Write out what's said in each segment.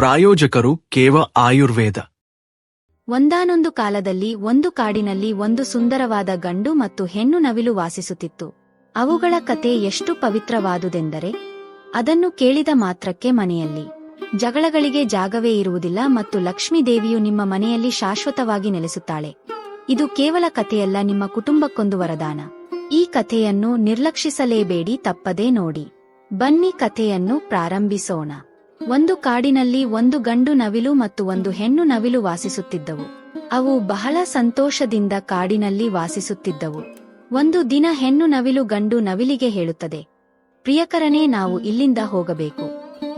ಪ್ರಾಯೋಜಕರು ಕೇವ ಆಯುರ್ವೇದ. ಒಂದಾನೊಂದು ಕಾಲದಲ್ಲಿ ಒಂದು ಕಾಡಿನಲ್ಲಿ ಒಂದು ಸುಂದರವಾದ ಗಂಡು ಮತ್ತು ಹೆಣ್ಣು ನವಿಲು ವಾಸಿಸುತ್ತಿತ್ತು. ಅವುಗಳ ಕತೆ ಎಷ್ಟು ಪವಿತ್ರವಾದುದೆಂದರೆ, ಅದನ್ನು ಕೇಳಿದ ಮಾತ್ರಕ್ಕೆ ಮನೆಯಲ್ಲಿ. ಜಗಳಗಳಿಗೆ ಜಾಗವೇ ಇರುವುದಿಲ್ಲ ಮತ್ತು ಲಕ್ಷ್ಮೀದೇವಿಯು ನಿಮ್ಮ ಮನೆಯಲ್ಲಿ ಶಾಶ್ವತವಾಗಿ ನೆಲೆಸುತ್ತಾಳೆ. ಇದು ಕೇವಲ ಕಥೆಯಲ್ಲ, ನಿಮ್ಮ ಕುಟುಂಬಕ್ಕೊಂದು ವರದಾನ. ಈ ಕಥೆಯನ್ನು ನಿರ್ಲಕ್ಷಿಸಲೇಬೇಡಿ, ತಪ್ಪದೇ ನೋಡಿ. ಬನ್ನಿ ಕಥೆಯನ್ನು ಪ್ರಾರಂಭಿಸೋಣ. ಒಂದು ಕಾಡಿನಲ್ಲಿ ಒಂದು ಗಂಡು ನವಿಲು ಮತ್ತು ಒಂದು ಹೆಣ್ಣು ನವಿಲು ವಾಸಿಸುತ್ತಿದ್ದವು. ಅವು ಬಹಳ ಸಂತೋಷದಿಂದ ಕಾಡಿನಲ್ಲಿ ವಾಸಿಸುತ್ತಿದ್ದವು. ಒಂದು ದಿನ ಹೆಣ್ಣು ನವಿಲು ಗಂಡು ನವಿಲಿಗೆ ಹೇಳುತ್ತದೆ, ಪ್ರಿಯಕರನೇ, ನಾವು ಇಲ್ಲಿಂದ ಹೋಗಬೇಕು.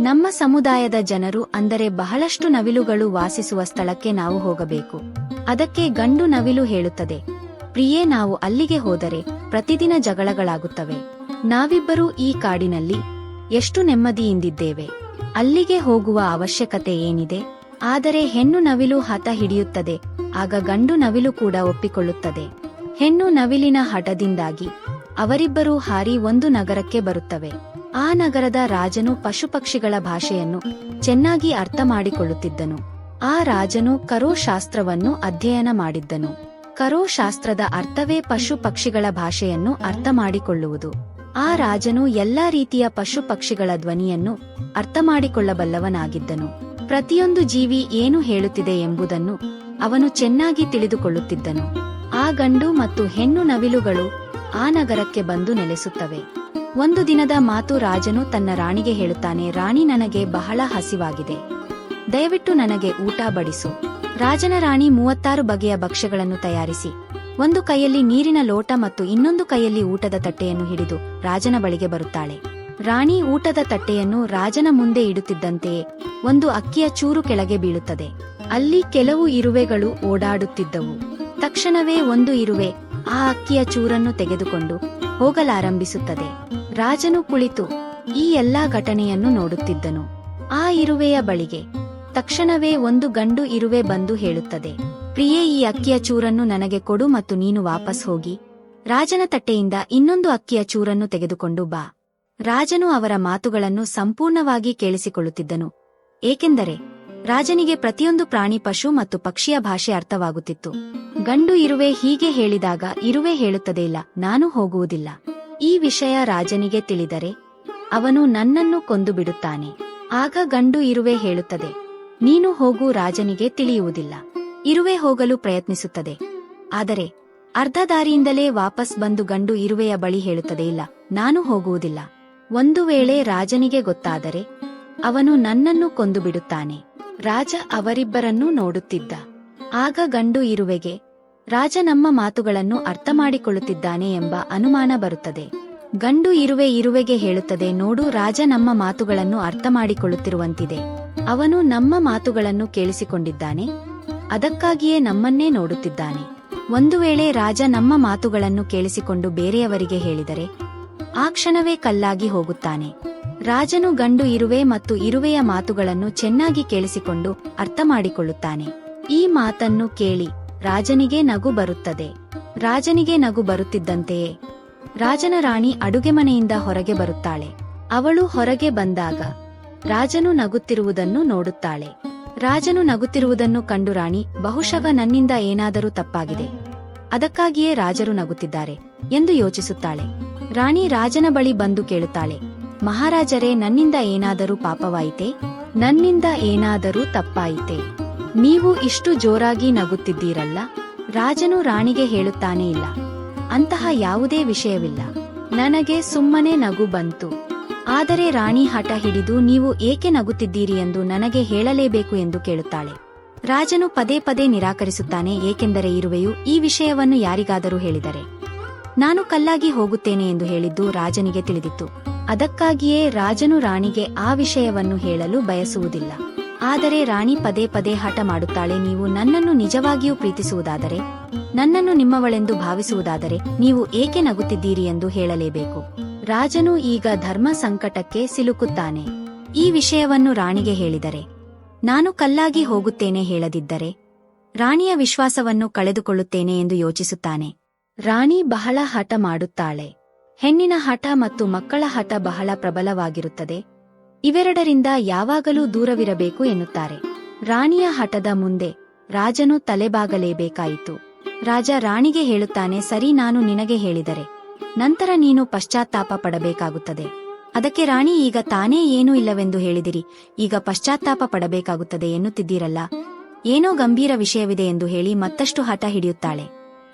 ನಮ್ಮ ಸಮುದಾಯದ ಜನರು ಅಂದರೆ ಬಹಳಷ್ಟು ನವಿಲುಗಳು ವಾಸಿಸುವ ಸ್ಥಳಕ್ಕೆ ನಾವು ಹೋಗಬೇಕು. ಅದಕ್ಕೆ ಗಂಡು ನವಿಲು ಹೇಳುತ್ತದೆ, ಪ್ರಿಯೇ, ನಾವು ಅಲ್ಲಿಗೆ ಹೋದರೆ ಪ್ರತಿದಿನ ಜಗಳಗಳಾಗುತ್ತವೆ. ನಾವಿಬ್ಬರೂ ಈ ಕಾಡಿನಲ್ಲಿ ಎಷ್ಟು ನೆಮ್ಮದಿಯಿಂದಿದ್ದೇವೆ. ಅಲ್ಲಿಗೆ ಹೋಗುವ ಅವಶ್ಯಕತೆ ಏನಿದೆ? ಆದರೆ ಹೆಣ್ಣು ನವಿಲು ಹತ ಹಿಡಿಯುತ್ತದೆ, ಆಗ ಗಂಡು ನವಿಲು ಕೂಡ ಒಪ್ಪಿಕೊಳ್ಳುತ್ತದೆ. ಹೆಣ್ಣು ನವಿಲಿನ ಹಠದಿಂದಾಗಿ ಅವರಿಬ್ಬರೂ ಹಾರಿ ಒಂದು ನಗರಕ್ಕೆ ಬರುತ್ತವೆ. ಆ ನಗರದ ರಾಜನು ಪಶುಪಕ್ಷಿಗಳ ಭಾಷೆಯನ್ನು ಚೆನ್ನಾಗಿ ಅರ್ಥ ಮಾಡಿಕೊಳ್ಳುತ್ತಿದ್ದನು ಆ ರಾಜನು ಕರೋಶಾಸ್ತ್ರವನ್ನು ಅಧ್ಯಯನ ಮಾಡಿದ್ದನು. ಕರೋಶಾಸ್ತ್ರದ ಅರ್ಥವೇ ಪಶು ಪಕ್ಷಿಗಳ ಭಾಷೆಯನ್ನು ಅರ್ಥ ಮಾಡಿಕೊಳ್ಳುವುದು ಆ ರಾಜನು ಎಲ್ಲಾ ರೀತಿಯ ಪಶು ಪಕ್ಷಿಗಳ ಧ್ವನಿಯನ್ನು ಅರ್ಥ ಮಾಡಿಕೊಳ್ಳಬಲ್ಲವನಾಗಿದ್ದನು ಪ್ರತಿಯೊಂದು ಜೀವಿ ಏನು ಹೇಳುತ್ತಿದೆ ಎಂಬುದನ್ನು ಅವನು ಚೆನ್ನಾಗಿ ತಿಳಿದುಕೊಳ್ಳುತ್ತಿದ್ದನು. ಆ ಗಂಡು ಮತ್ತು ಹೆಣ್ಣು ನವಿಲುಗಳು ಆ ನಗರಕ್ಕೆ ಬಂದು ನೆಲೆಸುತ್ತವೆ. ಒಂದು ದಿನದ ಮಾತು ರಾಜನು ತನ್ನ ರಾಣಿಗೆ ಹೇಳುತ್ತಾನೆ, ರಾಣಿ, ನನಗೆ ಬಹಳ ಹಸಿವಾಗಿದೆ. ದಯವಿಟ್ಟು ನನಗೆ ಊಟ ಬಡಿಸು. ರಾಜನ ರಾಣಿ ಮೂವತ್ತಾರು ಬಗೆಯ ಭಕ್ಷ್ಯಗಳನ್ನು ತಯಾರಿಸಿ. ಒಂದು ಕೈಯಲ್ಲಿ ನೀರಿನ ಲೋಟ ಮತ್ತು ಇನ್ನೊಂದು ಕೈಯಲ್ಲಿ ಊಟದ ತಟ್ಟೆಯನ್ನು ಹಿಡಿದು ರಾಜನ ಬಳಿಗೆ ಬರುತ್ತಾಳೆ. ರಾಣಿ ಊಟದ ತಟ್ಟೆಯನ್ನು ರಾಜನ ಮುಂದೆ ಇಡುತ್ತಿದ್ದಂತೆಯೇ ಒಂದು ಅಕ್ಕಿಯ ಚೂರು ಕೆಳಗೆ ಬೀಳುತ್ತದೆ. ಅಲ್ಲಿ ಕೆಲವು ಇರುವೆಗಳು ಓಡಾಡುತ್ತಿದ್ದವು. ತಕ್ಷಣವೇ ಒಂದು ಇರುವೆ ಆ ಅಕ್ಕಿಯ ಚೂರನ್ನು ತೆಗೆದುಕೊಂಡು ಹೋಗಲಾರಂಭಿಸುತ್ತದೆ. ರಾಜನು ಕುಳಿತು ಈ ಎಲ್ಲಾ ಘಟನೆಯನ್ನು ನೋಡುತ್ತಿದ್ದನು. ಆ ಇರುವೆಯ ಬಳಿಗೆ ತಕ್ಷಣವೇ ಒಂದು ಗಂಡು ಇರುವೆ ಬಂದು ಹೇಳುತ್ತದೆ. ಪ್ರಿಯೇ, ಈ ಅಕ್ಕಿಯ ಚೂರನ್ನು ನನಗೆ ಕೊಡು ಮತ್ತು ನೀನು ವಾಪಸ್ ಹೋಗಿ. ರಾಜನ ತಟ್ಟೆಯಿಂದ ಇನ್ನೊಂದು ಅಕ್ಕಿಯ ಚೂರನ್ನು ತೆಗೆದುಕೊಂಡು ಬಾ. ರಾಜನು ಅವರ ಮಾತುಗಳನ್ನು ಸಂಪೂರ್ಣವಾಗಿ ಕೇಳಿಸಿಕೊಳ್ಳುತ್ತಿದ್ದನು. ಏಕೆಂದರೆ, ರಾಜನಿಗೆ ಪ್ರತಿಯೊಂದು ಪ್ರಾಣಿ ಪಶು ಮತ್ತು ಪಕ್ಷಿಯ ಭಾಷೆ ಅರ್ಥವಾಗುತ್ತಿತ್ತು. ಗಂಡು ಇರುವೆ ಹೀಗೆ ಹೇಳಿದಾಗ ಇರುವೆ ಹೇಳುತ್ತದೆ ಇಲ್ಲ, ನಾನು ಹೋಗುವುದಿಲ್ಲ. ಈ ವಿಷಯ ರಾಜನಿಗೆ ತಿಳಿದರೆ, ಅವನು ನನ್ನನ್ನು ಕೊಂದು ಬಿಡುತ್ತಾನೆ. ಆಗ ಗಂಡು ಇರುವೆ ಹೇಳುತ್ತದೆ, ನೀನು ಹೋಗು, ರಾಜನಿಗೆ ತಿಳಿಯುವುದಿಲ್ಲ. ಇರುವೆ ಹೋಗಲು ಪ್ರಯತ್ನಿಸುತ್ತದೆ. ಆದರೆ, ಅರ್ಧ ದಾರಿಯಿಂದಲೇ ವಾಪಸ್ ಬಂದು ಗಂಡು ಇರುವೆಯ ಬಳಿ ಹೇಳುತ್ತದೆ, ಇಲ್ಲ, ನಾನು ಹೋಗುವುದಿಲ್ಲ. ಒಂದು ವೇಳೆ ರಾಜನಿಗೆ ಗೊತ್ತಾದರೆ, ಅವನು ನನ್ನನ್ನು ಕೊಂದು ಬಿಡುತ್ತಾನೆ ರಾಜ ಅವರಿಬ್ಬರನ್ನೂ ನೋಡುತ್ತಿದ್ದ. ಆಗ ಗಂಡು ಇರುವೆಗೆ, ರಾಜ ನಮ್ಮ ಮಾತುಗಳನ್ನು ಅರ್ಥ ಮಾಡಿಕೊಳ್ಳುತ್ತಿದ್ದಾನೆ ಎಂಬ ಅನುಮಾನ ಬರುತ್ತದೆ. ಗಂಡು ಇರುವೆ ಇರುವೆಗೆ ಹೇಳುತ್ತದೆ, ನೋಡು, ರಾಜ ನಮ್ಮ ಮಾತುಗಳನ್ನು ಅರ್ಥ ಮಾಡಿಕೊಳ್ಳುತ್ತಿರುವಂತಿದೆ ಅವನು ನಮ್ಮ ಮಾತುಗಳನ್ನು ಕೇಳಿಸಿಕೊಂಡಿದ್ದಾನೆ. ಅದಕ್ಕಾಗಿಯೇ ನಮ್ಮನ್ನೇ ನೋಡುತ್ತಿದ್ದಾನೆ. ಒಂದು ವೇಳೆ ರಾಜ ನಮ್ಮ ಮಾತುಗಳನ್ನು ಕೇಳಿಸಿಕೊಂಡು ಬೇರೆಯವರಿಗೆ ಹೇಳಿದರೆ, ಆ ಕ್ಷಣವೇ ಕಲ್ಲಾಗಿ ಹೋಗುತ್ತಾನೆ. ರಾಜನು ಗಂಡು ಇರುವೆ ಮತ್ತು ಇರುವೆಯ ಮಾತುಗಳನ್ನು ಚೆನ್ನಾಗಿ ಕೇಳಿಸಿಕೊಂಡು ಅರ್ಥ ಮಾಡಿಕೊಳ್ಳುತ್ತಾನೆ ಈ ಮಾತನ್ನು ಕೇಳಿ ರಾಜನಿಗೆ ನಗು ಬರುತ್ತದೆ. ರಾಜನಿಗೆ ನಗು ಬರುತ್ತಿದ್ದಂತೆಯೇ, ರಾಜನ ರಾಣಿ ಅಡುಗೆ ಮನೆಯಿಂದ ಹೊರಗೆ ಬರುತ್ತಾಳೆ. ಅವಳು ಹೊರಗೆ ಬಂದಾಗ ರಾಜನು ನಗುತ್ತಿರುವುದನ್ನು ನೋಡುತ್ತಾಳೆ. ರಾಜನು ನಗುತ್ತಿರುವುದನ್ನು ಕಂಡು ರಾಣಿ, ಬಹುಶಃ ನನ್ನಿಂದ ಏನಾದರೂ ತಪ್ಪಾಗಿದೆ. ಅದಕ್ಕಾಗಿಯೇ ರಾಜರು ನಗುತ್ತಿದ್ದಾರೆ ಎಂದು ಯೋಚಿಸುತ್ತಾಳೆ. ರಾಣಿ ರಾಜನ ಬಳಿ ಬಂದು ಕೇಳುತ್ತಾಳೆ, ಮಹಾರಾಜರೇ, ನನ್ನಿಂದ ಏನಾದರೂ ಪಾಪವಾಯಿತೆ? ನನ್ನಿಂದ ಏನಾದರೂ ತಪ್ಪಾಯಿತೆ? ನೀವು ಇಷ್ಟು ಜೋರಾಗಿ ನಗುತ್ತಿದ್ದೀರಲ್ಲ? ರಾಜನು ರಾಣಿಗೆ ಹೇಳುತ್ತಾನೆ ಇಲ್ಲ. ಅಂತಹ ಯಾವುದೇ ವಿಷಯವಿಲ್ಲ. ನನಗೆ ಸುಮ್ಮನೆ ನಗು ಬಂತು. ಆದರೆ ರಾಣಿ ಹಠ ಹಿಡಿದು ನೀವು ಏಕೆ ನಗುತ್ತಿದ್ದೀರಿ ಎಂದು ನನಗೆ ಹೇಳಲೇಬೇಕು ಎಂದು ಕೇಳುತ್ತಾಳೆ. ರಾಜನು ಪದೇ ಪದೇ ನಿರಾಕರಿಸುತ್ತಾನೆ, ಏಕೆಂದರೆ ಇರುವೆಯು ಈ ವಿಷಯವನ್ನು ಯಾರಿಗಾದರೂ ಹೇಳಿದರೆ. ನಾನು ಕಲ್ಲಾಗಿ ಹೋಗುತ್ತೇನೆ ಎಂದು ಹೇಳಿದ್ದು ರಾಜನಿಗೆ ತಿಳಿದಿತ್ತು. ಅದಕ್ಕಾಗಿಯೇ ರಾಜನು ರಾಣಿಗೆ ಆ ವಿಷಯವನ್ನು ಹೇಳಲು ಬಯಸುವುದಿಲ್ಲ. ಆದರೆ ರಾಣಿ ಪದೇ ಪದೇ ಹಠ ಮಾಡುತ್ತಾಳೆ, ನೀವು ನನ್ನನ್ನು ನಿಜವಾಗಿಯೂ ಪ್ರೀತಿಸುವುದಾದರೆ, ನನ್ನನ್ನು ನಿಮ್ಮವಳೆಂದು ಭಾವಿಸುವುದಾದರೆ, ನೀವು ಏಕೆ ನಗುತ್ತಿದ್ದೀರಿ ಎಂದು ಹೇಳಲೇಬೇಕು. ರಾಜನು ಈಗ ಧರ್ಮ ಸಂಕಟಕ್ಕೆ ಸಿಲುಕುತ್ತಾನೆ. ಈ ವಿಷಯವನ್ನು ರಾಣಿಗೆ ಹೇಳಿದರೆ, ನಾನು ಕಲ್ಲಾಗಿ ಹೋಗುತ್ತೇನೆ ಹೇಳದಿದ್ದರೆ, ರಾಣಿಯ ವಿಶ್ವಾಸವನ್ನು ಕಳೆದುಕೊಳ್ಳುತ್ತೇನೆ ಎಂದು ಯೋಚಿಸುತ್ತಾನೆ. ರಾಣಿ ಬಹಳ ಹಠ ಮಾಡುತ್ತಾಳೆ. ಹೆಣ್ಣಿನ ಹಠ ಮತ್ತು ಮಕ್ಕಳ ಹಠ ಬಹಳ ಪ್ರಬಲವಾಗಿರುತ್ತದೆ. ಇವೆರಡರಿಂದ ಯಾವಾಗಲೂ ದೂರವಿರಬೇಕು ಎನ್ನುತ್ತಾರೆ. ರಾಣಿಯ ಹಠದ ಮುಂದೆ ರಾಜನು ತಲೆಬಾಗಲೇಬೇಕಾಯಿತು. ರಾಜ ರಾಣಿಗೆ ಹೇಳುತ್ತಾನೆ, ಸರಿ, ನಾನು ನಿನಗೆ ಹೇಳಿದರೆ ನಂತರ ನೀನು ಪಶ್ಚಾತ್ತಾಪ ಪಡಬೇಕಾಗುತ್ತದೆ. ಅದಕ್ಕೆ ರಾಣಿ, ಈಗ ತಾನೇ ಏನೂ ಇಲ್ಲವೆಂದು ಹೇಳಿದಿರಿ. ಈಗ ಪಶ್ಚಾತ್ತಾಪ ಪಡಬೇಕಾಗುತ್ತದೆ ಎನ್ನುತ್ತಿದ್ದೀರಲ್ಲ. ಏನೋ ಗಂಭೀರ ವಿಷಯವಿದೆ ಎಂದು ಹೇಳಿ ಮತ್ತಷ್ಟು ಹಠ ಹಿಡಿಯುತ್ತಾಳೆ.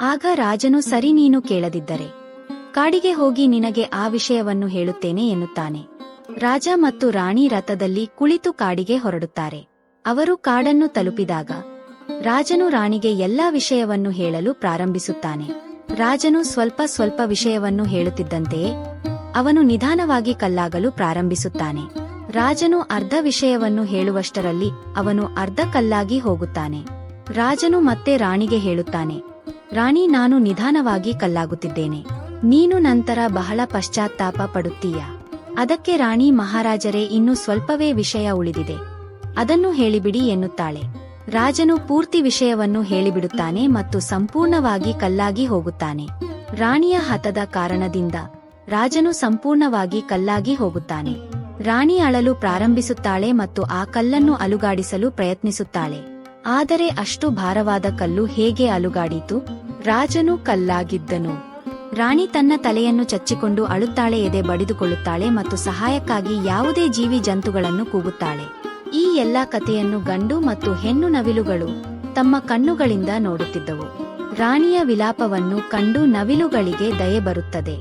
ಆಗ ರಾಜನು, ಸರಿ ನೀನು ಕೇಳದಿದ್ದರೆ. ಕಾಡಿಗೆ ಹೋಗಿ ನಿನಗೆ ಆ ವಿಷಯವನ್ನು ಹೇಳುತ್ತೇನೆ ಎನ್ನುತ್ತಾನೆ. ರಾಜ ಮತ್ತು ರಾಣಿ ರಥದಲ್ಲಿ ಕುಳಿತು ಕಾಡಿಗೆ ಹೊರಡುತ್ತಾರೆ. ಅವರು ಕಾಡನ್ನು ತಲುಪಿದಾಗ ರಾಜನು ರಾಣಿಗೆ ಎಲ್ಲಾ ವಿಷಯವನ್ನು ಹೇಳಲು ಪ್ರಾರಂಭಿಸುತ್ತಾನೆ. ರಾಜನು ಸ್ವಲ್ಪ ಸ್ವಲ್ಪ ವಿಷಯವನ್ನು ಹೇಳುತ್ತಿದ್ದಂತೆಯೇ ಅವನು ನಿಧಾನವಾಗಿ ಕಲ್ಲಾಗಲು ಪ್ರಾರಂಭಿಸುತ್ತಾನೆ. ರಾಜನು ಅರ್ಧ ವಿಷಯವನ್ನು ಹೇಳುವಷ್ಟರಲ್ಲಿ ಅವನು ಅರ್ಧ ಕಲ್ಲಾಗಿ ಹೋಗುತ್ತಾನೆ. ರಾಜನು ಮತ್ತೆ ರಾಣಿಗೆ ಹೇಳುತ್ತಾನೆ, ರಾಣಿ, ನಾನು ನಿಧಾನವಾಗಿ ಕಲ್ಲಾಗುತ್ತಿದ್ದೇನೆ. ನೀನು ನಂತರ ಬಹಳ ಪಶ್ಚಾತ್ತಾಪ ಪಡುತ್ತೀಯ. ಅದಕ್ಕೆ ರಾಣಿ ಮಹಾರಾಜರೇ, ಇನ್ನು ಸ್ವಲ್ಪವೇ ವಿಷಯ ಉಳಿದಿದೆ. ಅದನ್ನು ಹೇಳಿಬಿಡಿ ಎನ್ನುತ್ತಾಳೆ. ರಾಜನು ಪೂರ್ತಿ ವಿಷಯವನ್ನು ಹೇಳಿಬಿಡುತ್ತಾನೆ ಮತ್ತು ಸಂಪೂರ್ಣವಾಗಿ ಕಲ್ಲಾಗಿ ಹೋಗುತ್ತಾನೆ. ರಾಣಿಯ ಹತದ ಕಾರಣದಿಂದ ರಾಜನು ಸಂಪೂರ್ಣವಾಗಿ ಕಲ್ಲಾಗಿ ಹೋಗುತ್ತಾನೆ. ರಾಣಿ ಅಳಲು ಪ್ರಾರಂಭಿಸುತ್ತಾಳೆ ಮತ್ತು ಆ ಕಲ್ಲನ್ನು ಅಲುಗಾಡಿಸಲು ಪ್ರಯತ್ನಿಸುತ್ತಾಳೆ. ಆದರೆ ಅಷ್ಟು ಭಾರವಾದ ಕಲ್ಲು ಹೇಗೆ ಅಲುಗಾಡಿತು? ರಾಜನು ಕಲ್ಲಾಗಿದ್ದನು. ರಾಣಿ ತನ್ನ ತಲೆಯನ್ನು ಚಚ್ಚಿಕೊಂಡು ಅಳುತ್ತಾಳೆ ಎದೆ ಬಡಿದುಕೊಳ್ಳುತ್ತಾಳೆ ಮತ್ತು ಸಹಾಯಕ್ಕಾಗಿ ಯಾವುದೇ ಜೀವಿ ಜಂತುಗಳನ್ನು ಕೂಗುತ್ತಾಳೆ. ಈ ಎಲ್ಲಾ ಕಥೆಯನ್ನು ಗಂಡು ಮತ್ತು ಹೆಣ್ಣು ನವಿಲುಗಳು ತಮ್ಮ ಕಣ್ಣುಗಳಿಂದ ನೋಡುತ್ತಿದ್ದವು. ರಾಣಿಯ ವಿಲಾಪವನ್ನು ಕಂಡು ನವಿಲುಗಳಿಗೆ ದಯೆ ಬರುತ್ತದೆ.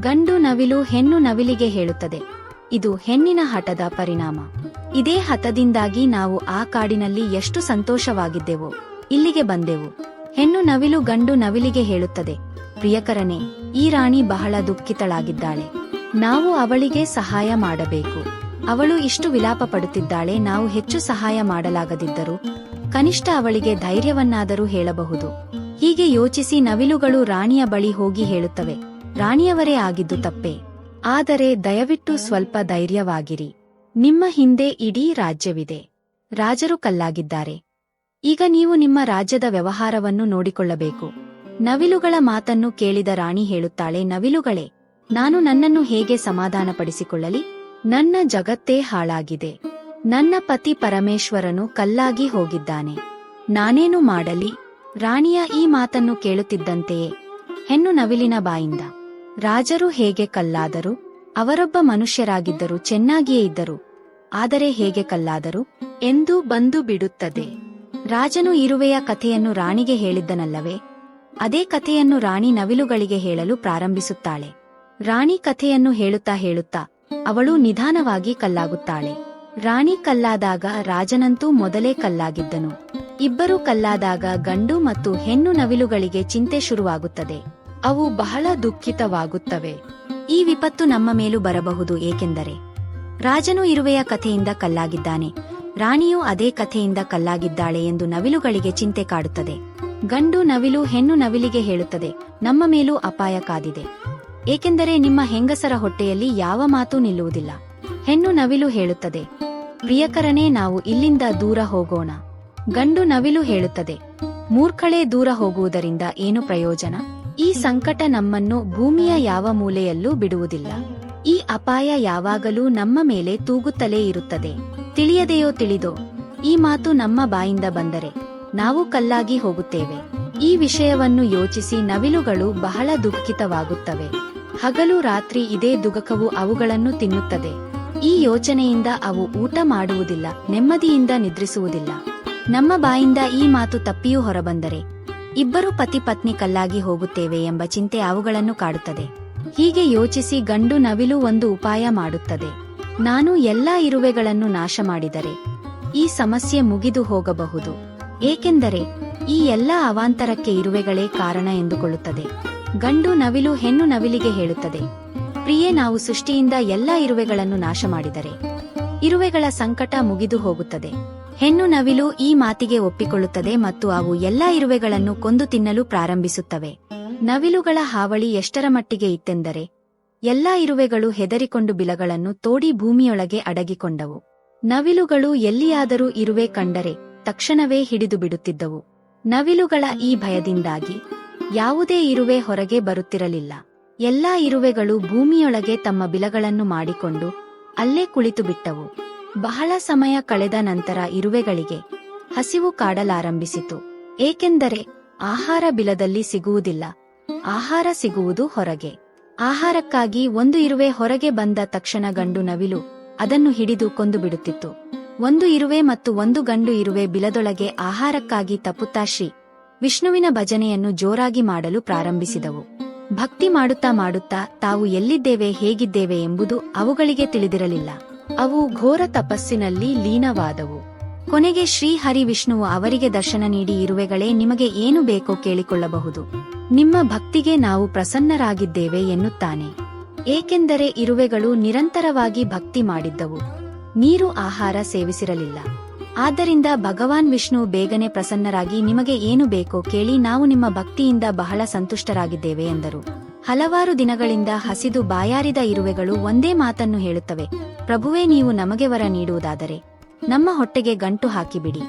ಗಂಡು ನವಿಲು ಹೆಣ್ಣು ನವಿಲಿಗೆ ಹೇಳುತ್ತದೆ. ಇದು ಹೆಣ್ಣಿನ ಹಠದ ಪರಿಣಾಮ. ಇದೇ ಹತದಿಂದಾಗಿ ನಾವು ಆ ಕಾಡಿನಲ್ಲಿ ಎಷ್ಟು ಸಂತೋಷವಾಗಿದ್ದೆವು. ಇಲ್ಲಿಗೆ ಬಂದೆವು. ಹೆಣ್ಣು ನವಿಲು ಗಂಡು ನವಿಲಿಗೆ ಹೇಳುತ್ತದೆ. ಪ್ರಿಯಕರನೇ, ಈ ರಾಣಿ ಬಹಳ ದುಃಖಿತಳಾಗಿದ್ದಾಳೆ. ನಾವು ಅವಳಿಗೆ ಸಹಾಯ ಮಾಡಬೇಕು. ಅವಳು ಇಷ್ಟು ವಿಲಾಪ ಪಡುತ್ತಿದ್ದಾಳೆ, ನಾವು ಹೆಚ್ಚು ಸಹಾಯ ಮಾಡಲಾಗದಿದ್ದರೂ ಕನಿಷ್ಠ ಅವಳಿಗೆ ಧೈರ್ಯವನ್ನಾದರೂ ಹೇಳಬಹುದು. ಹೀಗೆ ಯೋಚಿಸಿ ನವಿಲುಗಳು ರಾಣಿಯ ಬಳಿ ಹೋಗಿ ಹೇಳುತ್ತವೆ, ರಾಣಿಯವರೇ ಆಗಿದ್ದು ತಪ್ಪೇ. ಆದರೆ ದಯವಿಟ್ಟು ಸ್ವಲ್ಪ ಧೈರ್ಯವಾಗಿರಿ. ನಿಮ್ಮ ಹಿಂದೆ ಇಡೀ ರಾಜ್ಯವಿದೆ. ರಾಜರು ಕಲ್ಲಾಗಿದ್ದಾರೆ. ಈಗ ನೀವು ನಿಮ್ಮ ರಾಜ್ಯದ ವ್ಯವಹಾರವನ್ನು ನೋಡಿಕೊಳ್ಳಬೇಕು. ನವಿಲುಗಳ ಮಾತನ್ನು ಕೇಳಿದ ರಾಣಿ ಹೇಳುತ್ತಾಳೆ, ನವಿಲುಗಳೇ, ನಾನು ನನ್ನನ್ನು ಹೇಗೆ ಸಮಾಧಾನಪಡಿಸಿಕೊಳ್ಳಲಿ? ನನ್ನ ಜಗತ್ತೇ ಹಾಳಾಗಿದೆ. ನನ್ನ ಪತಿ ಪರಮೇಶ್ವರನು ಕಲ್ಲಾಗಿ ಹೋಗಿದ್ದಾನೆ. ನಾನೇನು ಮಾಡಲಿ? ರಾಣಿಯ ಈ ಮಾತನ್ನು ಕೇಳುತ್ತಿದ್ದಂತೆಯೇ? ಹೆಣ್ಣು ನವಿಲಿನ ಬಾಯಿಂದ. ರಾಜರು ಹೇಗೆ ಕಲ್ಲಾದರು? ಅವರೊಬ್ಬ ಮನುಷ್ಯರಾಗಿದ್ದರು ಚೆನ್ನಾಗಿಯೇ ಇದ್ದರು. ಆದರೆ ಹೇಗೆ ಕಲ್ಲಾದರು? ಎಂದು ಬಂದು ಬಿಡುತ್ತದೆ. ರಾಜನು ಇರುವೆಯ ಕಥೆಯನ್ನು ರಾಣಿಗೆ ಹೇಳಿದ್ದನಲ್ಲವೇ? ಅದೇ ಕಥೆಯನ್ನು ರಾಣಿ ನವಿಲುಗಳಿಗೆ ಹೇಳಲು ಪ್ರಾರಂಭಿಸುತ್ತಾಳೆ. ರಾಣಿ ಕಥೆಯನ್ನು ಹೇಳುತ್ತಾ ಹೇಳುತ್ತಾ ಅವಳು ನಿಧಾನವಾಗಿ ಕಲ್ಲಾಗುತ್ತಾಳೆ. ರಾಣಿ ಕಲ್ಲಾದಾಗ ರಾಜನಂತೂ ಮೊದಲೇ ಕಲ್ಲಾಗಿದ್ದನು. ಇಬ್ಬರು ಕಲ್ಲಾದಾಗ ಗಂಡು ಮತ್ತು ಹೆಣ್ಣು ನವಿಲುಗಳಿಗೆ ಚಿಂತೆ ಶುರುವಾಗುತ್ತದೆ. ಅವು ಬಹಳ ದುಃಖಿತವಾಗುತ್ತವೆ. ಈ ವಿಪತ್ತು ನಮ್ಮ ಮೇಲೂ ಬರಬಹುದು ಏಕೆಂದರೆ, ರಾಜನು ಇರುವೆಯ ಕಥೆಯಿಂದ ಕಲ್ಲಾಗಿದ್ದಾನೆ. ರಾಣಿಯು ಅದೇ ಕಥೆಯಿಂದ ಕಲ್ಲಾಗಿದ್ದಾಳೆ ಎಂದು ನವಿಲುಗಳಿಗೆ ಚಿಂತೆ ಕಾಡುತ್ತದೆ. ಗಂಡು ನವಿಲು ಹೆಣ್ಣು ನವಿಲಿಗೆ ಹೇಳುತ್ತದೆ, ನಮ್ಮ ಮೇಲೂ ಅಪಾಯ ಕಾದಿದೆ. ಏಕೆಂದರೆ ನಿಮ್ಮ ಹೆಂಗಸರ ಹೊಟ್ಟೆಯಲ್ಲಿ ಯಾವ ಮಾತು ನಿಲ್ಲುವುದಿಲ್ಲ. ಹೆಣ್ಣು ನವಿಲು ಹೇಳುತ್ತದೆ, ಪ್ರಿಯಕರನೇ, ನಾವು ಇಲ್ಲಿಂದ ದೂರ ಹೋಗೋಣ. ಗಂಡು ನವಿಲು ಹೇಳುತ್ತದೆ, ಮೂರ್ಖಳೆ, ದೂರ ಹೋಗುವುದರಿಂದ ಏನು ಪ್ರಯೋಜನ? ಈ ಸಂಕಟ ನಮ್ಮನ್ನು ಭೂಮಿಯ ಯಾವ ಮೂಲೆಯಲ್ಲೂ ಬಿಡುವುದಿಲ್ಲ. ಈ ಅಪಾಯ ಯಾವಾಗಲೂ ನಮ್ಮ ಮೇಲೆ ತೂಗುತ್ತಲೇ ಇರುತ್ತದೆ. ತಿಳಿಯದೆಯೋ ತಿಳಿದೋ, ಈ ಮಾತು ನಮ್ಮ ಬಾಯಿಂದ ಬಂದರೆ ನಾವು ಕಲ್ಲಾಗಿ ಹೋಗುತ್ತೇವೆ. ಈ ವಿಷಯವನ್ನು ಯೋಚಿಸಿ ನವಿಲುಗಳು ಬಹಳ ದುಃಖಿತವಾಗುತ್ತವೆ. ಹಗಲು ರಾತ್ರಿ ಇದೇ ದುಗಕವು ಅವುಗಳನ್ನು ತಿನ್ನುತ್ತದೆ. ಈ ಯೋಚನೆಯಿಂದ ಅವು ಊಟ ಮಾಡುವುದಿಲ್ಲ, ನೆಮ್ಮದಿಯಿಂದ ನಿದ್ರಿಸುವುದಿಲ್ಲ. ನಮ್ಮ ಬಾಯಿಂದ ಈ ಮಾತು ತಪ್ಪಿಯೂ ಹೊರಬಂದರೆ, ಇಬ್ಬರು ಪತಿ ಪತ್ನಿ ಕಲ್ಲಾಗಿ ಹೋಗುತ್ತೇವೆ ಎಂಬ ಚಿಂತೆ ಅವುಗಳನ್ನು ಕಾಡುತ್ತದೆ. ಹೀಗೆ ಯೋಚಿಸಿ ಗಂಡು ನವಿಲು ಒಂದು ಉಪಾಯ ಮಾಡುತ್ತದೆ. ನಾನು ಎಲ್ಲಾ ಇರುವೆಗಳನ್ನು ನಾಶ ಮಾಡಿದರೆ ಈ ಸಮಸ್ಯೆ ಮುಗಿದು ಹೋಗಬಹುದು. ಏಕೆಂದರೆ, ಈ ಎಲ್ಲಾ ಅವಾಂತರಕ್ಕೆ ಇರುವೆಗಳೇ ಕಾರಣ ಎಂದುಕೊಳ್ಳುತ್ತದೆ. ಗಂಡು ನವಿಲು ಹೆಣ್ಣು ನವಿಲಿಗೆ ಹೇಳುತ್ತದೆ. ಪ್ರಿಯೆ, ನಾವು ಸೃಷ್ಟಿಯಿಂದ ಎಲ್ಲಾ ಇರುವೆಗಳನ್ನು ನಾಶ ಮಾಡಿದರೆ ಇರುವೆಗಳ ಸಂಕಟ ಮುಗಿದು ಹೋಗುತ್ತದೆ. ಹೆಣ್ಣು ನವಿಲು ಈ ಮಾತಿಗೆ ಒಪ್ಪಿಕೊಳ್ಳುತ್ತದೆ ಮತ್ತು ಅವು ಎಲ್ಲಾ ಇರುವೆಗಳನ್ನು ಕೊಂದು ತಿನ್ನಲು ಪ್ರಾರಂಭಿಸುತ್ತವೆ. ನವಿಲುಗಳ ಹಾವಳಿ ಎಷ್ಟರ ಮಟ್ಟಿಗೆ ಇತ್ತೆಂದರೆ, ಎಲ್ಲಾ ಇರುವೆಗಳು ಹೆದರಿಕೊಂಡು ಬಿಲಗಳನ್ನು ತೋಡಿ ಭೂಮಿಯೊಳಗೆ ಅಡಗಿಕೊಂಡವು. ನವಿಲುಗಳು ಎಲ್ಲಿಯಾದರೂ ಇರುವೆ ಕಂಡರೆ ತಕ್ಷಣವೇ ಹಿಡಿದು ಬಿಡುತ್ತಿದ್ದವು. ನವಿಲುಗಳ ಈ ಭಯದಿಂದಾಗಿ ಯಾವುದೇ ಇರುವೆ ಹೊರಗೆ ಬರುತ್ತಿರಲಿಲ್ಲ. ಎಲ್ಲಾ ಇರುವೆಗಳು ಭೂಮಿಯೊಳಗೆ ತಮ್ಮ ಬಿಲಗಳನ್ನು ಮಾಡಿಕೊಂಡು ಅಲ್ಲೇ ಕುಳಿತು ಬಿಟ್ಟವು ಬಹಳ ಸಮಯ ಕಳೆದ ನಂತರ ಇರುವೆಗಳಿಗೆ ಹಸಿವು ಕಾಡಲಾರಂಭಿಸಿತು. ಏಕೆಂದರೆ ಆಹಾರ ಬಿಲದಲ್ಲಿ ಸಿಗುವುದಿಲ್ಲ. ಆಹಾರ ಸಿಗುವುದು ಹೊರಗೆ. ಆಹಾರಕ್ಕಾಗಿ ಒಂದು ಇರುವೆ ಹೊರಗೆ ಬಂದ ತಕ್ಷಣ ಗಂಡು ನವಿಲು ಅದನ್ನು ಹಿಡಿದು ಕೊಂದು ಬಿಡುತ್ತಿತ್ತು ಒಂದು ಇರುವೆ ಮತ್ತು ಒಂದು ಗಂಡು ಇರುವೆ ಬಿಲದೊಳಗೆ ಆಹಾರಕ್ಕಾಗಿ ತಪ್ಪುತ್ತಾ ಶ್ರೀ ವಿಷ್ಣುವಿನ ಭಜನೆಯನ್ನು ಜೋರಾಗಿ ಮಾಡಲು ಪ್ರಾರಂಭಿಸಿದವು. ಭಕ್ತಿ ಮಾಡುತ್ತಾ ಮಾಡುತ್ತಾ ತಾವು ಎಲ್ಲಿದ್ದೇವೆ, ಹೇಗಿದ್ದೇವೆ ಎಂಬುದು ಅವುಗಳಿಗೆ ತಿಳಿದಿರಲಿಲ್ಲ. ಅವು ಘೋರ ತಪಸ್ಸಿನಲ್ಲಿ ಲೀನವಾದವು. ಕೊನೆಗೆ ಶ್ರೀಹರಿ ವಿಷ್ಣುವು ಅವರಿಗೆ ದರ್ಶನ ನೀಡಿ, ಇರುವೆಗಳೇ, ನಿಮಗೆ ಏನು ಬೇಕೋ ಕೇಳಿಕೊಳ್ಳಬಹುದು. ನಿಮ್ಮ ಭಕ್ತಿಗೆ ನಾವು ಪ್ರಸನ್ನರಾಗಿದ್ದೇವೆ ಎನ್ನುತ್ತಾನೆ. ಏಕೆಂದರೆ ಇರುವೆಗಳು ನಿರಂತರವಾಗಿ ಭಕ್ತಿ ಮಾಡಿದ್ದವು. ನೀರು ಆಹಾರ ಸೇವಿಸಿರಲಿಲ್ಲ. ಆದ್ದರಿಂದ ಭಗವಾನ್ ವಿಷ್ಣು ಬೇಗನೆ ಪ್ರಸನ್ನರಾಗಿ ನಿಮಗೆ ಏನು ಬೇಕೋ ಕೇಳಿ ನಾವು ನಿಮ್ಮ ಭಕ್ತಿಯಿಂದ ಬಹಳ ಸಂತುಷ್ಟರಾಗಿದ್ದೇವೆ ಎಂದರು. ಹಲವಾರು ದಿನಗಳಿಂದ ಹಸಿದು ಬಾಯಾರಿದ ಇರುವೆಗಳು ಒಂದೇ ಮಾತನ್ನು ಹೇಳುತ್ತವೆ. ಪ್ರಭುವೇ, ನೀವು ನಮಗೆ ವರ ನೀಡುವುದಾದರೆ ನಮ್ಮ ಹೊಟ್ಟೆಗೆ ಗಂಟು ಹಾಕಿಬಿಡಿ.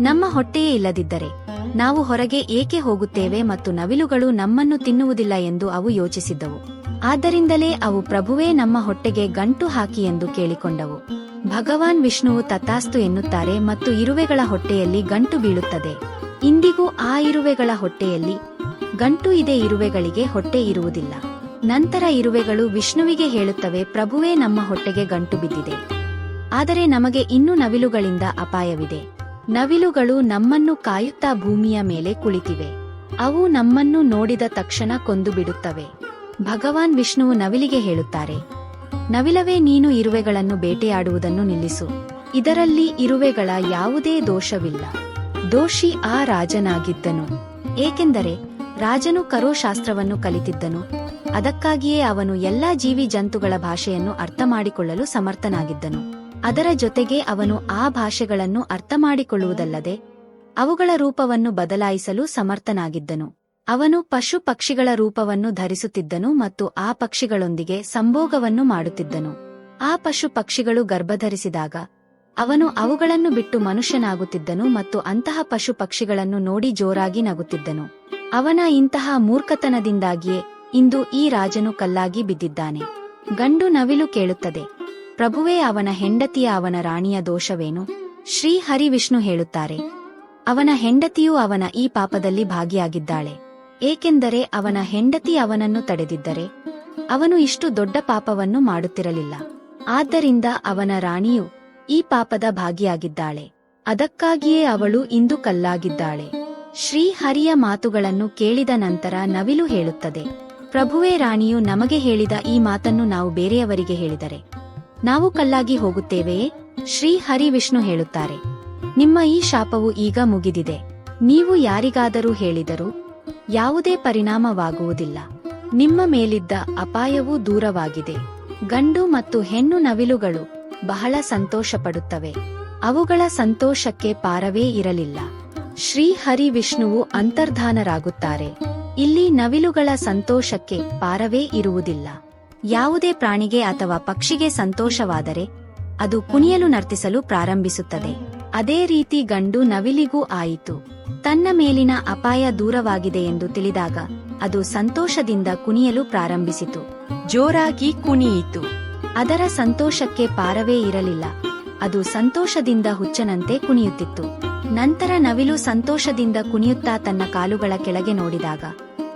ನಮ್ಮ ಹೊಟ್ಟೆಯೇ ಇಲ್ಲದಿದ್ದರೆ ನಾವು ಹೊರಗೆ ಏಕೆ ಹೋಗುತ್ತೇವೆ ಮತ್ತು ನವಿಲುಗಳು ನಮ್ಮನ್ನು ತಿನ್ನುವುದಿಲ್ಲ ಎಂದು ಅವು ಯೋಚಿಸಿದ್ದವು. ಆದ್ದರಿಂದಲೇ ಅವು ಪ್ರಭುವೇ ನಮ್ಮ ಹೊಟ್ಟೆಗೆ ಗಂಟು ಹಾಕಿ ಎಂದು ಕೇಳಿಕೊಂಡವು. ಭಗವಾನ್ ವಿಷ್ಣುವು ತಥಾಸ್ತು ಎನ್ನುತ್ತಾರೆ ಮತ್ತು ಇರುವೆಗಳ ಹೊಟ್ಟೆಯಲ್ಲಿ ಗಂಟು ಬೀಳುತ್ತದೆ. ಇಂದಿಗೂ ಆ ಇರುವೆಗಳ ಹೊಟ್ಟೆಯಲ್ಲಿ ಗಂಟು ಇದೆ ಇರುವೆಗಳಿಗೆ ಹೊಟ್ಟೆ ಇರುವುದಿಲ್ಲ. ನಂತರ ಇರುವೆಗಳು ವಿಷ್ಣುವಿಗೆ ಹೇಳುತ್ತವೆ, ಪ್ರಭುವೇ, ನಮ್ಮ ಹೊಟ್ಟೆಗೆ ಗಂಟು ಬಿದ್ದಿದೆ. ಆದರೆ ನಮಗೆ ಇನ್ನೂ ನವಿಲುಗಳಿಂದ ಅಪಾಯವಿದೆ. ನವಿಲುಗಳು ನಮ್ಮನ್ನು ಕಾಯುತ್ತಾ ಭೂಮಿಯ ಮೇಲೆ ಕುಳಿತಿವೆ. ಅವು ನಮ್ಮನ್ನು ನೋಡಿದ ತಕ್ಷಣ ಕೊಂದು ಬಿಡುತ್ತವೆ ಭಗವಾನ್ ವಿಷ್ಣುವು ನವಿಲಿಗೆ ಹೇಳುತ್ತಾರೆ, ನವಿಲವೇ ನೀನು ಇರುವೆಗಳನ್ನು ಬೇಟೆಯಾಡುವುದನ್ನು ನಿಲ್ಲಿಸು. ಇದರಲ್ಲಿ ಇರುವೆಗಳ ಯಾವುದೇ ದೋಷವಿಲ್ಲ. ದೋಷಿ ಆ ರಾಜನಾಗಿದ್ದನು. ಏಕೆಂದರೆ ರಾಜನು ಕರೋಶಾಸ್ತ್ರವನ್ನು ಕಲಿತಿದ್ದನು. ಅದಕ್ಕಾಗಿಯೇ ಅವನು ಎಲ್ಲಾ ಜೀವಿ ಜಂತುಗಳ ಭಾಷೆಯನ್ನು ಅರ್ಥ ಮಾಡಿಕೊಳ್ಳಲು ಸಮರ್ಥನಾಗಿದ್ದನು. ಅದರ ಜೊತೆಗೆ ಅವನು ಆ ಭಾಷೆಗಳನ್ನು ಅರ್ಥ ಮಾಡಿಕೊಳ್ಳುವುದಲ್ಲದೆ ಅವುಗಳ ರೂಪವನ್ನು ಬದಲಾಯಿಸಲು ಸಮರ್ಥನಾಗಿದ್ದನು. ಅವನು ಪಶು ಪಕ್ಷಿಗಳ ರೂಪವನ್ನು ಧರಿಸುತ್ತಿದ್ದನು ಮತ್ತು ಆ ಪಕ್ಷಿಗಳೊಂದಿಗೆ ಸಂಭೋಗವನ್ನು ಮಾಡುತ್ತಿದ್ದನು. ಆ ಪಶು ಪಕ್ಷಿಗಳು ಗರ್ಭಧರಿಸಿದಾಗ ಅವನು ಅವುಗಳನ್ನು ಬಿಟ್ಟು ಮನುಷ್ಯನಾಗುತ್ತಿದ್ದನು ಮತ್ತು ಅಂತಹ ಪಶು ಪಕ್ಷಿಗಳನ್ನು ನೋಡಿ ಜೋರಾಗಿ ನಗುತ್ತಿದ್ದನು. ಅವನ ಇಂತಹ ಮೂರ್ಖತನದಿಂದಾಗಿಯೇ ಇಂದು ಈ ರಾಜನು ಕಲ್ಲಾಗಿ ಬಿದ್ದಿದ್ದಾನೆ. ಗಂಡು ನವಿಲು ಕೇಳುತ್ತದೆ. ಪ್ರಭುವೇ ಅವನ ಹೆಂಡತಿಯ ಅವನ ರಾಣಿಯ ದೋಷವೇನು? ಶ್ರೀ ಹರಿವಿಷ್ಣು ಹೇಳುತ್ತಾರೆ. ಅವನ ಹೆಂಡತಿಯೂ ಅವನ ಈ ಪಾಪದಲ್ಲಿ ಭಾಗಿಯಾಗಿದ್ದಾಳೆ. ಏಕೆಂದರೆ ಅವನ ಹೆಂಡತಿ ಅವನನ್ನು ತಡೆದಿದ್ದರೆ ಅವನು ಇಷ್ಟು ದೊಡ್ಡ ಪಾಪವನ್ನು ಮಾಡುತ್ತಿರಲಿಲ್ಲ. ಆದ್ದರಿಂದ ಅವನ ರಾಣಿಯು ಈ ಪಾಪದ ಭಾಗಿಯಾಗಿದ್ದಾಳೆ. ಅದಕ್ಕಾಗಿಯೇ ಅವಳು ಇಂದು ಕಲ್ಲಾಗಿದ್ದಾಳೆ. ಶ್ರೀಹರಿಯ ಮಾತುಗಳನ್ನು ಕೇಳಿದ ನಂತರ ನವಿಲು ಹೇಳುತ್ತದೆ, ಪ್ರಭುವೇ ರಾಣಿಯು ನಮಗೆ ಹೇಳಿದ ಈ ಮಾತನ್ನು ನಾವು ಬೇರೆಯವರಿಗೆ ಹೇಳಿದರೆ ನಾವು ಕಲ್ಲಾಗಿ ಹೋಗುತ್ತೇವೆಯೇ? ಶ್ರೀ ಹರಿ ವಿಷ್ಣು ಹೇಳುತ್ತಾರೆ, ನಿಮ್ಮ ಈ ಶಾಪವು ಈಗ ಮುಗಿದಿದೆ. ನೀವು ಯಾರಿಗಾದರೂ ಹೇಳಿದರೂ ಯಾವುದೇ ಪರಿಣಾಮವಾಗುವುದಿಲ್ಲ. ನಿಮ್ಮ ಮೇಲಿದ್ದ ಅಪಾಯವೂ ದೂರವಾಗಿದೆ. ಗಂಡು ಮತ್ತು ಹೆಣ್ಣು ನವಿಲುಗಳು ಬಹಳ ಸಂತೋಷಪಡುತ್ತವೆ. ಅವುಗಳ ಸಂತೋಷಕ್ಕೆ ಪಾರವೇ ಇರಲಿಲ್ಲ. ಶ್ರೀ ಹರಿ ವಿಷ್ಣುವು ಅಂತರ್ಧಾನರಾಗುತ್ತಾರೆ. ಇಲ್ಲಿ ನವಿಲುಗಳ ಸಂತೋಷಕ್ಕೆ ಪಾರವೇ ಇರುವುದಿಲ್ಲ. ಯಾವುದೇ ಪ್ರಾಣಿಗೆ ಅಥವಾ ಪಕ್ಷಿಗೆ ಸಂತೋಷವಾದರೆ ಅದು ಕುಣಿಯಲು ನರ್ತಿಸಲು ಪ್ರಾರಂಭಿಸುತ್ತದೆ. ಅದೇ ರೀತಿ ಗಂಡು ನವಿಲಿಗೂ ಆಯಿತು. ತನ್ನ ಮೇಲಿನ ಅಪಾಯ ದೂರವಾಗಿದೆ ಎಂದು ತಿಳಿದಾಗ, ಅದು ಸಂತೋಷದಿಂದ ಕುಣಿಯಲು ಪ್ರಾರಂಭಿಸಿತು. ಜೋರಾಗಿ ಕುಣಿಯಿತು. ಅದರ ಸಂತೋಷಕ್ಕೆ ಪಾರವೇ ಇರಲಿಲ್ಲ. ಅದು ಸಂತೋಷದಿಂದ ಹುಚ್ಚನಂತೆ ಕುಣಿಯುತ್ತಿತ್ತು. ನಂತರ ನವಿಲು ಸಂತೋಷದಿಂದ ಕುಣಿಯುತ್ತಾ ತನ್ನ ಕಾಲುಗಳ ಕೆಳಗೆ ನೋಡಿದಾಗ,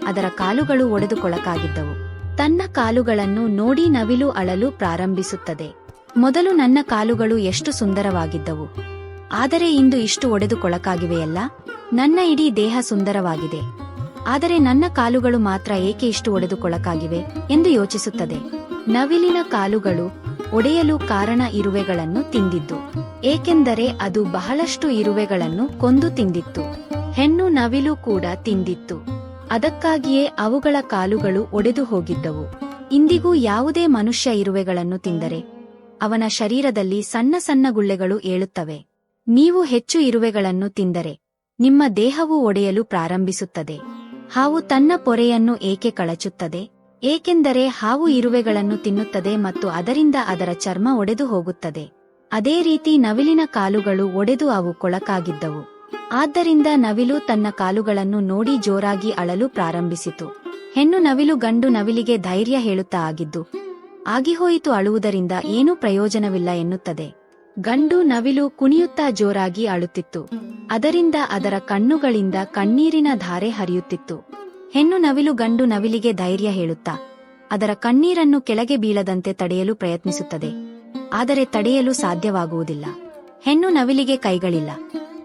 ಅದರ ಕಾಲುಗಳು ಒಡೆದುಕೊಳಕಾಗಿದ್ದವು ತನ್ನ ಕಾಲುಗಳನ್ನು ನೋಡಿ ನವಿಲು ಅಳಲು ಪ್ರಾರಂಭಿಸುತ್ತದೆ. ಮೊದಲು ನನ್ನ ಕಾಲುಗಳು ಎಷ್ಟು ಸುಂದರವಾಗಿದ್ದವು. ಆದರೆ ಇಂದು ಇಷ್ಟು ಒಡೆದುಕೊಳಕಾಗಿವೆಯಲ್ಲ ನನ್ನ ಇಡೀ ದೇಹ ಸುಂದರವಾಗಿದೆ. ಆದರೆ ನನ್ನ ಕಾಲುಗಳು ಮಾತ್ರ ಏಕೆ ಇಷ್ಟು ಒಡೆದುಕೊಳಕಾಗಿವೆ ಎಂದು ಯೋಚಿಸುತ್ತದೆ. ನವಿಲಿನ ಕಾಲುಗಳು ಒಡೆಯಲು ಕಾರಣ ಇರುವೆಗಳನ್ನು ತಿಂದಿದ್ದು, ಏಕೆಂದರೆ ಅದು ಬಹಳಷ್ಟು ಇರುವೆಗಳನ್ನು ಕೊಂದು ತಿಂದಿತ್ತು. ಹೆಣ್ಣು ನವಿಲು ಕೂಡ ತಿಂದಿತ್ತು. ಅದಕ್ಕಾಗಿಯೇ ಅವುಗಳ ಕಾಲುಗಳು ಒಡೆದು ಹೋಗಿದ್ದವು. ಇಂದಿಗೂ ಯಾವುದೇ ಮನುಷ್ಯ ಇರುವೆಗಳನ್ನು ತಿಂದರೆ ಅವನ ಶರೀರದಲ್ಲಿ ಸಣ್ಣ ಸಣ್ಣ ಗುಳ್ಳೆಗಳು ಏಳುತ್ತವೆ. ನೀವು ಹೆಚ್ಚು ಇರುವೆಗಳನ್ನು ತಿಂದರೆ ನಿಮ್ಮ ದೇಹವು ಒಡೆಯಲು ಪ್ರಾರಂಭಿಸುತ್ತದೆ. ಹಾವು ತನ್ನ ಪೊರೆಯನ್ನು ಏಕೆ ಕಳಚುತ್ತದೆ? ಏಕೆಂದರೆ ಹಾವು ಇರುವೆಗಳನ್ನು ತಿನ್ನುತ್ತದೆ ಮತ್ತು ಅದರಿಂದ ಅದರ ಚರ್ಮ ಒಡೆದು ಹೋಗುತ್ತದೆ. ಅದೇ ರೀತಿ ನವಿಲಿನ ಕಾಲುಗಳು ಒಡೆದು ಅವು ಕೊಳಕಾಗಿದ್ದವು. ಆದ್ದರಿಂದ ನವಿಲು ತನ್ನ ಕಾಲುಗಳನ್ನು ನೋಡಿ ಜೋರಾಗಿ ಅಳಲು ಪ್ರಾರಂಭಿಸಿತು. ಹೆಣ್ಣು ನವಿಲು ಗಂಡು ನವಿಲಿಗೆ ಧೈರ್ಯ ಹೇಳುತ್ತಾ ಆಗಿದ್ದು, ಆಗಿಹೋಯಿತು ಅಳುವುದರಿಂದ ಏನೂ ಪ್ರಯೋಜನವಿಲ್ಲ ಎನ್ನುತ್ತದೆ. ಗಂಡು ನವಿಲು ಕುಣಿಯುತ್ತಾ ಜೋರಾಗಿ ಅಳುತ್ತಿತ್ತು. ಅದರಿಂದ ಅದರ ಕಣ್ಣುಗಳಿಂದ ಕಣ್ಣೀರಿನ ಧಾರೆ ಹರಿಯುತ್ತಿತ್ತು. ಹೆಣ್ಣು ನವಿಲು ಗಂಡು ನವಿಲಿಗೆ ಧೈರ್ಯ ಹೇಳುತ್ತಾ, ಅದರ ಕಣ್ಣೀರನ್ನು ಕೆಳಗೆ ಬೀಳದಂತೆ ತಡೆಯಲು ಪ್ರಯತ್ನಿಸುತ್ತದೆ. ಆದರೆ ತಡೆಯಲು ಸಾಧ್ಯವಾಗುವುದಿಲ್ಲ. ಹೆಣ್ಣು ನವಿಲಿಗೆ ಕೈಗಳಿಲ್ಲ.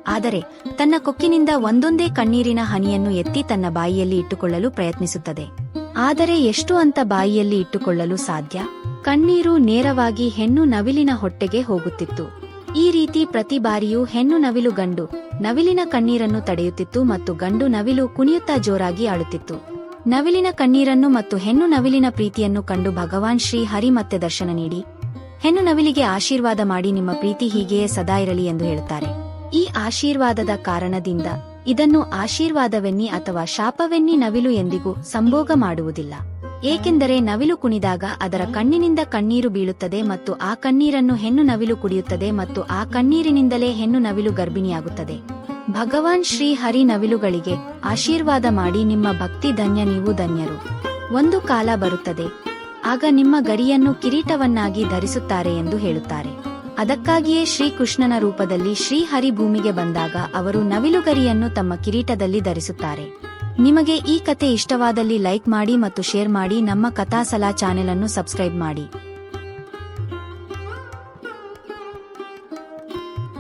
ಆದರೆ ತನ್ನ ಕೊಕ್ಕಿನಿಂದ ಒಂದೊಂದೇ ಕಣ್ಣೀರಿನ ಹನಿಯನ್ನು ಎತ್ತಿ ತನ್ನ ಬಾಯಿಯಲ್ಲಿ ಇಟ್ಟುಕೊಳ್ಳಲು ಪ್ರಯತ್ನಿಸುತ್ತದೆ. ಆದರೆ ಎಷ್ಟು ಅಂತ ಬಾಯಿಯಲ್ಲಿ ಇಟ್ಟುಕೊಳ್ಳಲು ಸಾಧ್ಯ? ಕಣ್ಣೀರು ನೇರವಾಗಿ ಹೆಣ್ಣು ನವಿಲಿನ ಹೊಟ್ಟೆಗೆ ಹೋಗುತ್ತಿತ್ತು. ಈ ರೀತಿ ಪ್ರತಿ ಬಾರಿಯೂ ಹೆಣ್ಣು ನವಿಲು ಗಂಡು, ನವಿಲಿನ ಕಣ್ಣೀರನ್ನು ತಡೆಯುತ್ತಿತ್ತು ಮತ್ತು ಗಂಡು ನವಿಲು ಕುಣಿಯುತ್ತಾ ಜೋರಾಗಿ ಆಳುತ್ತಿತ್ತು. ನವಿಲಿನ ಕಣ್ಣೀರನ್ನು ಮತ್ತು ಹೆಣ್ಣು ನವಿಲಿನ ಪ್ರೀತಿಯನ್ನು ಕಂಡು ಭಗವಾನ್ ಶ್ರೀ ಹರಿ ಮತ್ತೆ ದರ್ಶನ ನೀಡಿ. ಹೆಣ್ಣು ನವಿಲಿಗೆ ಆಶೀರ್ವಾದ ಮಾಡಿ ನಿಮ್ಮ ಪ್ರೀತಿ ಹೀಗೆಯೇ ಸದಾ ಇರಲಿ ಎಂದು ಹೇಳುತ್ತಾರೆ ಈ ಆಶೀರ್ವಾದದ ಕಾರಣದಿಂದ ಇದನ್ನು ಆಶೀರ್ವಾದವೆನ್ನಿ ಅಥವಾ ಶಾಪವೆನ್ನಿ ನವಿಲು ಎಂದಿಗೂ ಸಂಭೋಗ ಮಾಡುವುದಿಲ್ಲ. ಏಕೆಂದರೆ ನವಿಲು ಕುಣಿದಾಗ ಅದರ ಕಣ್ಣಿನಿಂದ ಕಣ್ಣೀರು ಬೀಳುತ್ತದೆ ಮತ್ತು ಆ ಕಣ್ಣೀರನ್ನು ಹೆಣ್ಣು ನವಿಲು ಕುಡಿಯುತ್ತದೆ ಮತ್ತು ಆ ಕಣ್ಣೀರಿನಿಂದಲೇ ಹೆಣ್ಣು ನವಿಲು ಗರ್ಭಿಣಿಯಾಗುತ್ತದೆ. ಭಗವಾನ್ ಶ್ರೀ ಹರಿ ನವಿಲುಗಳಿಗೆ ಆಶೀರ್ವಾದ ಮಾಡಿ ನಿಮ್ಮ ಭಕ್ತಿ ಧನ್ಯ ನೀವು ಧನ್ಯರು. ಒಂದು ಕಾಲ ಬರುತ್ತದೆ. ಆಗ ನಿಮ್ಮ ಗರಿಯನ್ನು ಕಿರೀಟವನ್ನಾಗಿ ಧರಿಸುತ್ತಾರೆ ಎಂದು ಹೇಳುತ್ತಾರೆ. ಅದಕ್ಕಾಗಿಯೇ ಶ್ರೀಕೃಷ್ಣನ ರೂಪದಲ್ಲಿ ಶ್ರೀಹರಿ ಭೂಮಿಗೆ ಬಂದಾಗ ಅವರು ನವಿಲುಗರಿಯನ್ನು ತಮ್ಮ ಕಿರೀಟದಲ್ಲಿ ಧರಿಸುತ್ತಾರೆ. ನಿಮಗೆ ಈ ಕತೆ ಇಷ್ಟವಾದಲ್ಲಿ ಲೈಕ್ ಮಾಡಿ ಮತ್ತು ಶೇರ್ ಮಾಡಿ ನಮ್ಮ ಕಥಾಸಲಾ ಚಾನೆಲ್ ಅನ್ನು ಸಬ್ಸ್ಕ್ರೈಬ್ ಮಾಡಿ.